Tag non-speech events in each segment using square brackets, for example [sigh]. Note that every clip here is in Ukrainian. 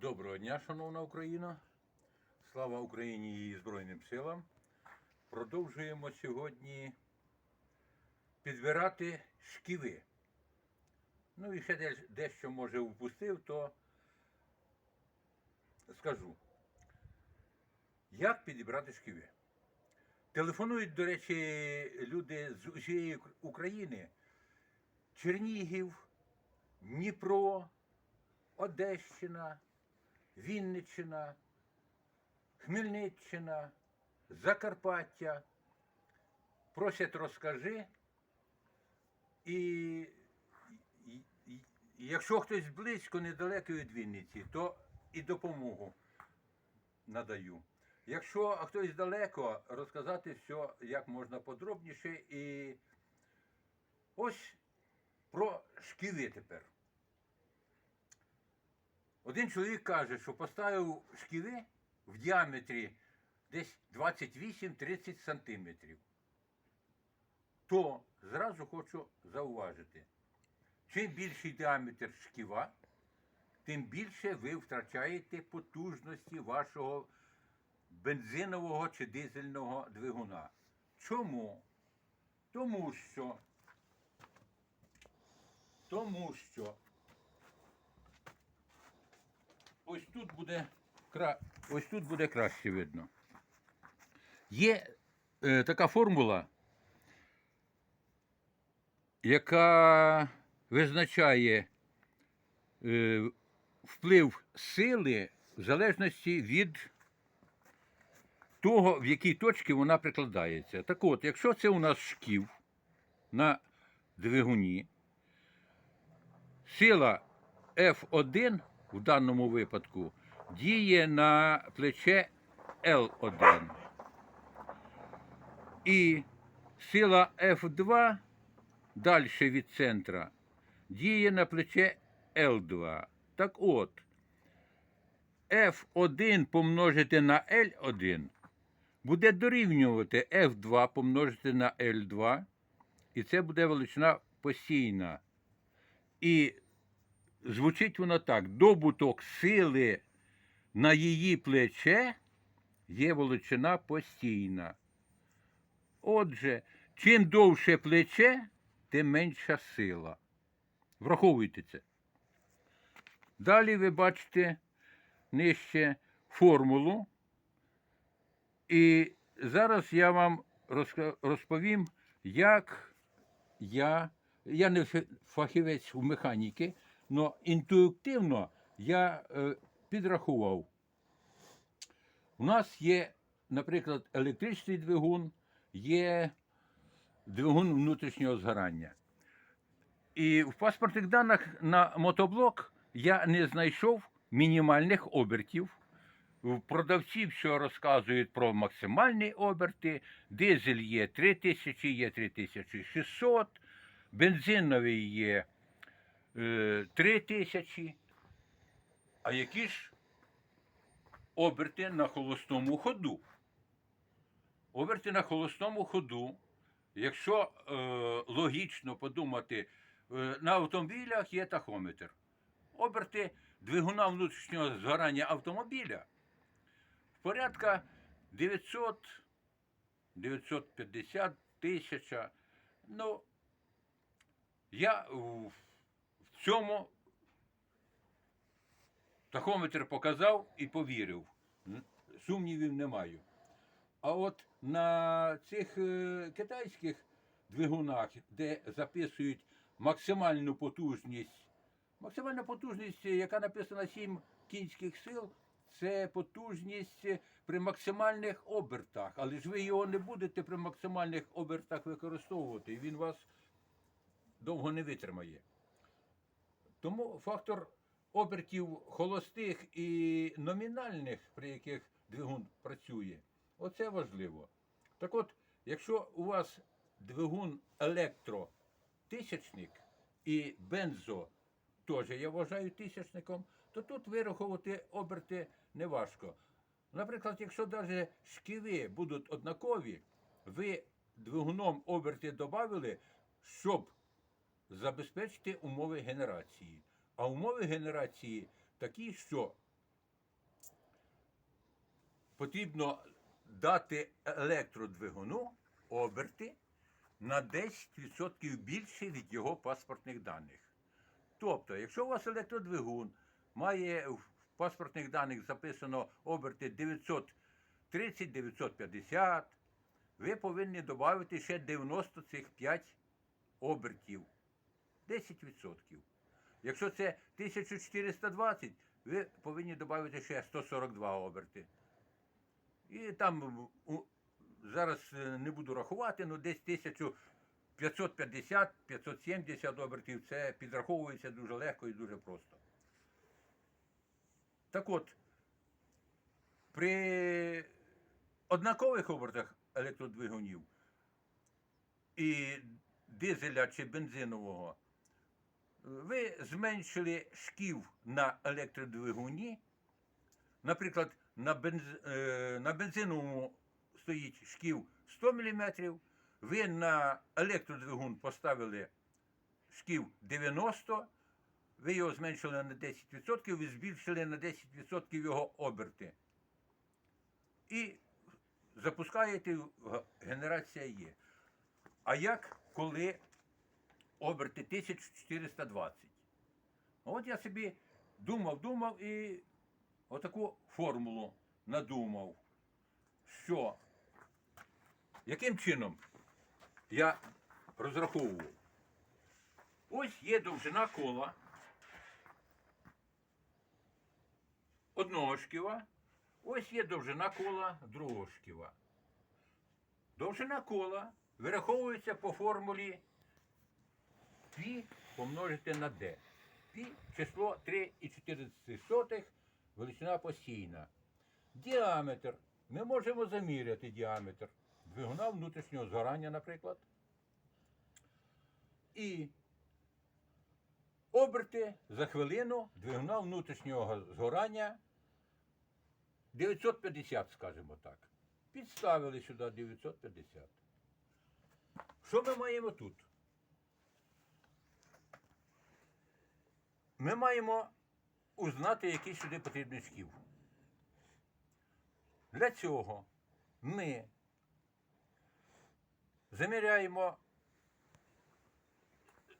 Доброго дня, шановна Україна. Слава Україні і Збройним силам. Продовжуємо сьогодні підбирати шківи. Ну і ще дещо може упустив, то скажу. Як підібрати шківи? Телефонують, до речі, люди з усієї України. Чернігів, Дніпро, Одещина, Вінниччина, Хмельниччина, Закарпаття. Просять розкажи. І, якщо хтось близько, недалеко від Вінниці, то і допомогу надаю. Якщо хтось далеко, розказати все як можна подробніше. І ось про шківи тепер. Один чоловік каже, що поставив шківи в діаметрі десь 28-30 сантиметрів. То зразу хочу зауважити, чим більший діаметр шківа, тим більше ви втрачаєте потужності вашого бензинового чи дизельного двигуна. Чому? Тому що, тому що ось тут буде, ось тут буде краще видно. Є е, така формула, яка визначає е, вплив сили в залежності від того, в якій точці вона прикладається. Так от, якщо це у нас шків на двигуні, сила F1 в даному випадку діє на плече L1. І сила F2 далі від центра діє на плече L2. Так от, F1 помножити на L1 буде дорівнювати F2 помножити на L2, і це буде величина постійна. І звучить воно так: добуток сили на її плече є величина постійна. Отже, чим довше плече, тим менша сила. Враховуйте це. Далі ви бачите нижче формулу. І зараз я вам розповім, як я, я не фахівець у механіки, але інтуїтивно я е, підрахував. У нас є, наприклад, електричний двигун, є двигун внутрішнього згорання. І в паспортних даних на мотоблок я не знайшов мінімальних обертів. Продавців, що розказують про максимальні оберти, дизель є 3000, є 3600, бензиновий є е, 3000. А які ж оберти на холостому ходу? Оберти на холостому ходу, якщо е, логічно подумати, е, на автомобілях є тахометр. Оберти двигуна внутрішнього згорання автомобіля порядка 900, 950 тисяча. Ну, я в в цьому тахометр показав і повірив. Сумнівів не маю. А от на цих е, китайських двигунах, де записують максимальну потужність, максимальна потужність, яка написана 7 кінських сил, це потужність при максимальних обертах. Але ж ви його не будете при максимальних обертах використовувати, і він вас довго не витримає. Тому фактор обертів холостих і номінальних, при яких двигун працює, оце важливо. Так от, якщо у вас двигун електро тисячник і бензо теж я вважаю тисячником, то тут вираховувати оберти не важко. Наприклад, якщо навіть шківи будуть однакові, ви двигуном оберти додали, щоб забезпечити умови генерації. А умови генерації такі, що потрібно дати електродвигуну оберти на 10% більше від його паспортних даних. Тобто, якщо у вас електродвигун має в паспортних даних записано оберти 930-950, ви повинні додати ще 90 цих 5 обертів. 10%. Якщо це 1420, ви повинні додати ще 142 оберти. І там зараз е, не буду рахувати, але десь 1550-570 обертів це підраховується дуже легко і дуже просто. Так от, при однакових обертах електродвигунів і дизеля чи бензинового, ви зменшили шків на електродвигуні. Наприклад, на, бенз... е, на бензиновому стоїть шків 100 мм, ви на електродвигун поставили шків 90, ви його зменшили на 10%, ви збільшили на 10% його оберти. І запускаєте, генерація є. А як коли оберти 1420? От я собі думав, думав і отаку формулу надумав, що яким чином я розраховував. Ось є довжина кола одного шківа, ось є довжина кола другого шківа. Довжина кола вираховується по формулі π помножити на d. Пі число 3,14 величина постійна. Діаметр. Ми можемо заміряти діаметр двигуна внутрішнього згорання, наприклад. І оберти за хвилину двигуна внутрішнього згорання 950, скажімо так. Підставили сюди 950. Що ми маємо тут? Ми маємо узнати, який сюди потрібний шків. Для цього ми заміряємо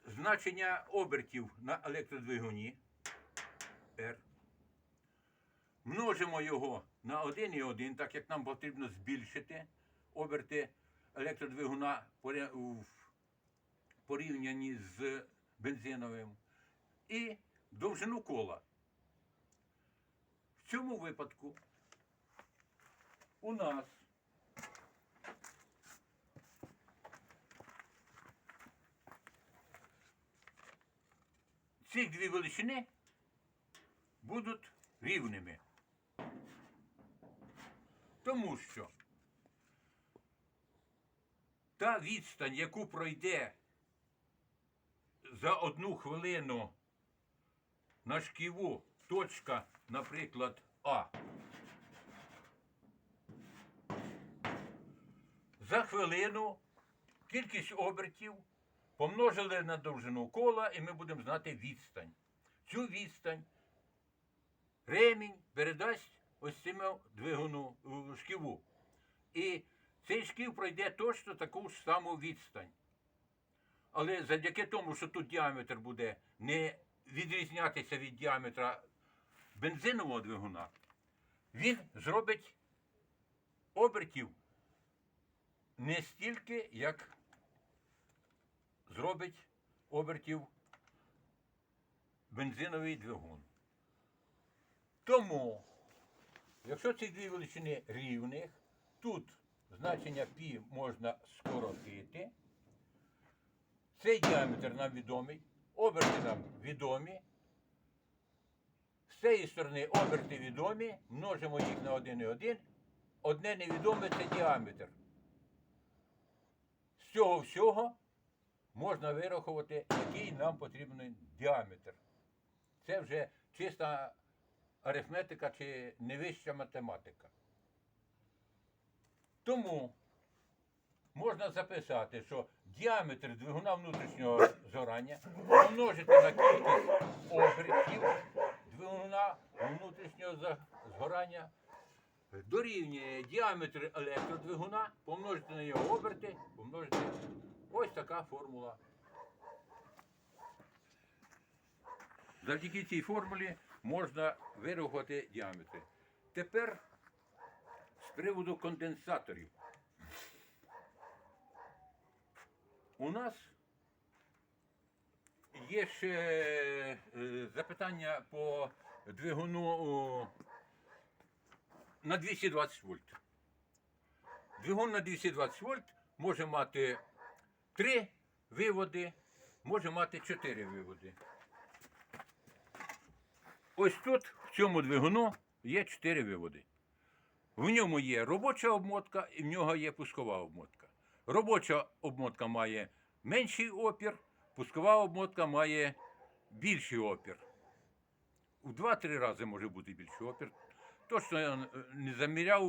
значення обертів на електродвигуні R. Множимо його на 1,1, так як нам потрібно збільшити оберти електродвигуна в порівнянні з бензиновим. І довжину кола. В цьому випадку у нас ці дві величини будуть рівними. Тому що та відстань, яку пройде за одну хвилину на шківу точка, наприклад, А. За хвилину кількість обертів помножили на довжину кола, і ми будемо знати відстань. Цю відстань ремінь передасть ось цьому двигуну е, шківу. І цей шків пройде точно таку ж саму відстань. Але завдяки тому, що тут діаметр буде не відрізнятися від діаметра бензинового двигуна, він зробить обертів не стільки, як зробить обертів бензиновий двигун. Тому, якщо ці дві величини рівних, тут значення π можна скоротити. Цей діаметр нам відомий, оберти нам відомі. З цієї сторони оберти відомі, множимо їх на 1,1. Одне невідоме це діаметр. З цього всього можна вирахувати, який нам потрібен діаметр. Це вже чиста арифметика чи невища математика. Тому можна записати, що діаметр двигуна внутрішнього згорання помножити на кількість обертів двигуна внутрішнього згорання дорівнює діаметр електродвигуна, помножити на його оберти, помножити. Ось така формула. Завдяки цій формулі можна вирахувати діаметри. Тепер з приводу конденсаторів. У нас є ще е, запитання по двигуну на 220 вольт. Двигун на 220 вольт може мати 3 виводи, може мати 4 виводи. Ось тут, в цьому двигуну, є 4 виводи. В ньому є робоча обмотка і в нього є пускова обмотка. Робоча обмотка має менший опір, пускова обмотка має більший опір. В 2-3 рази може бути більший опір. Точно я не заміряв,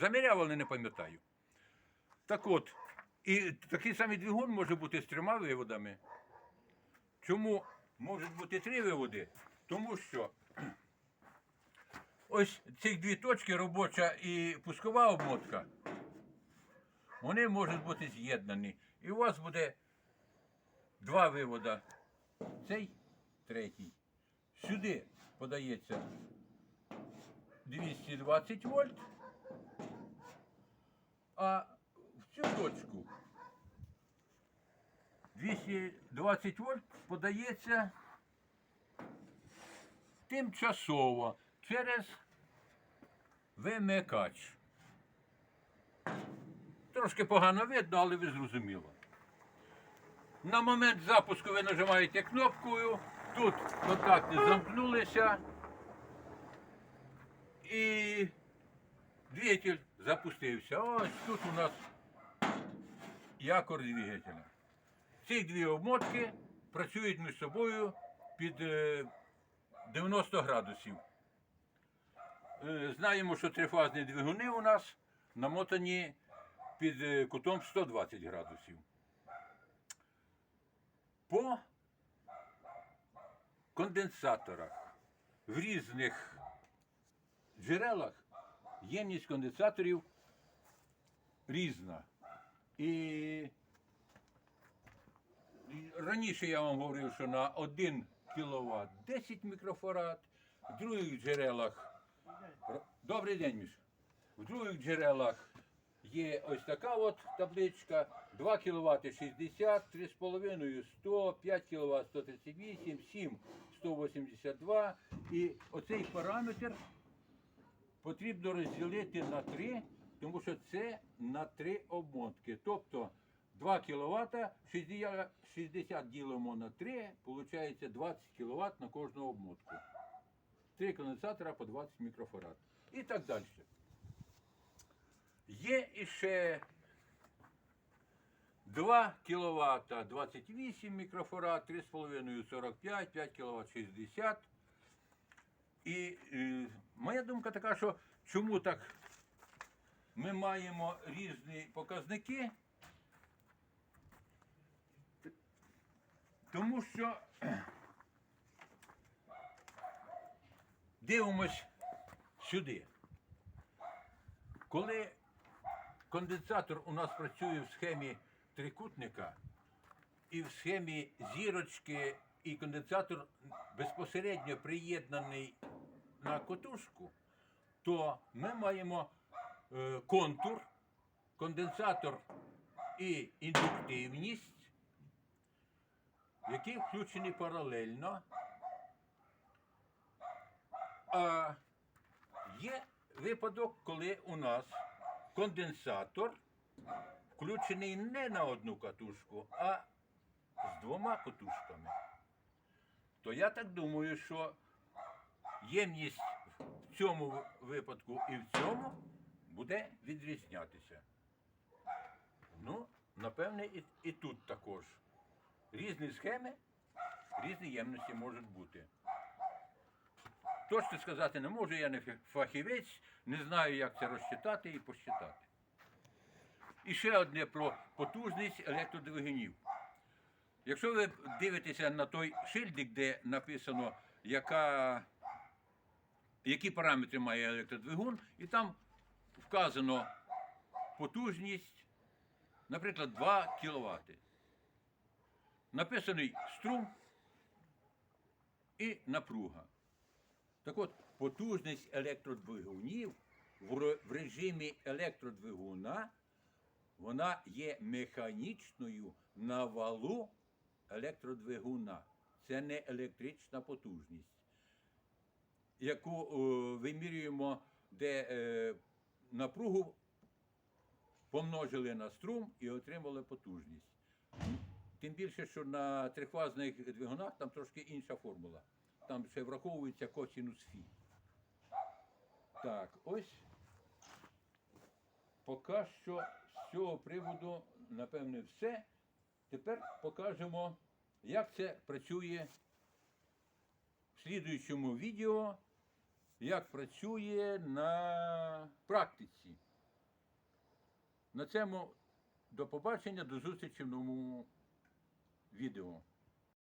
заміряв, але не пам'ятаю. Так от, і такий самий двигун може бути з трьома виводами. Чому можуть бути три виводи? Тому що ось ці дві точки, робоча і пускова обмотка, вони можуть бути з'єднані. І у вас буде два вивода. Цей третій. Сюди подається 220 вольт, а в цю точку 220 вольт подається тимчасово через вимикач. Трошки погано видно, але ви зрозуміло. На момент запуску ви нажимаєте кнопкою, тут контакти замкнулися і двигатель запустився. Ось тут у нас якор двигателя. Ці дві обмотки працюють між собою під е, 90 градусів. Е, Знаємо, що трифазні двигуни у нас намотані під е, кутом 120 градусів. По конденсаторах в різних джерелах ємність конденсаторів різна. І раніше я вам говорив, що на 1 кВт 10 мікрофарад, в других джерелах. Добрий день, Міш. В других джерелах є ось така от табличка. 2 кВт 60, 3,5 100, 5 кВт 138, 7 182. І оцей параметр потрібно розділити на 3, тому що це на 3 обмотки. Тобто 2 кВт 60, 60 ділимо на 3, виходить 20 кВт на кожну обмотку. Три конденсатора по 20 мікрофарад. І так далі. Є іще 2 кВт 28 мікрофарад, 3,5 45, 5 кВт 60. І е, моя думка така, що чому так ми маємо різні показники? Тому що [clears throat] дивимось сюди. Коли конденсатор у нас працює в схемі трикутника і в схемі зірочки, і конденсатор безпосередньо приєднаний на котушку, то ми маємо е, контур, конденсатор і індуктивність, які включені паралельно. А є випадок, коли у нас конденсатор включений не на одну катушку, а з двома катушками. То я так думаю, що ємність в цьому випадку і в цьому буде відрізнятися. Ну, напевне, і, і тут також. Різні схеми, різні ємності можуть бути. Точно сказати не можу, я не фахівець, не знаю, як це розчитати і посчитати. І ще одне про потужність електродвигунів. Якщо ви дивитеся на той шильдик, де написано, яка, які параметри має електродвигун, і там вказано потужність, наприклад, 2 кВт. Написаний струм і напруга. Так от, потужність електродвигунів в режимі електродвигуна вона є механічною на валу електродвигуна. Це не електрична потужність, яку е, вимірюємо, де е, напругу помножили на струм і отримали потужність. Тим більше, що на трифазних двигунах там трошки інша формула. Там ще враховується косінус фі. Так, ось поки що з цього приводу, напевне, все. Тепер покажемо, як це працює в слідуючому відео, як працює на практиці. На цьому до побачення, до зустрічі в новому відео.